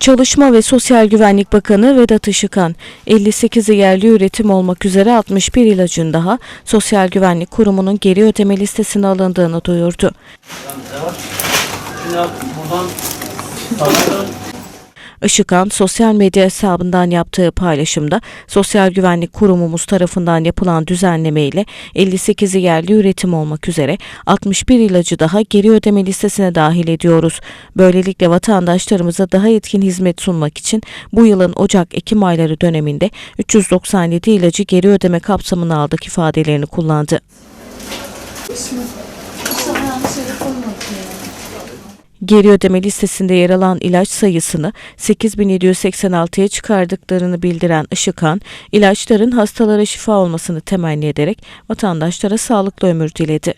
Çalışma ve Sosyal Güvenlik Bakanı Vedat Işıkhan, 58'i yerli üretim olmak üzere 61 ilacın daha Sosyal Güvenlik Kurumu'nun geri ödeme listesine alındığını duyurdu. Buradan Işıkhan, sosyal medya hesabından yaptığı paylaşımda Sosyal Güvenlik Kurumumuz tarafından yapılan düzenleme ile 58'i yerli üretim olmak üzere 61 ilacı daha geri ödeme listesine dahil ediyoruz. Böylelikle vatandaşlarımıza daha etkin hizmet sunmak için bu yılın Ocak-Ekim ayları döneminde 397 ilacı geri ödeme kapsamına aldık ifadelerini kullandı. Geri ödeme listesinde yer alan ilaç sayısını 8786'ya çıkardıklarını bildiren Işıkhan, ilaçların hastalara şifa olmasını temenni ederek vatandaşlara sağlıklı ömür diledi.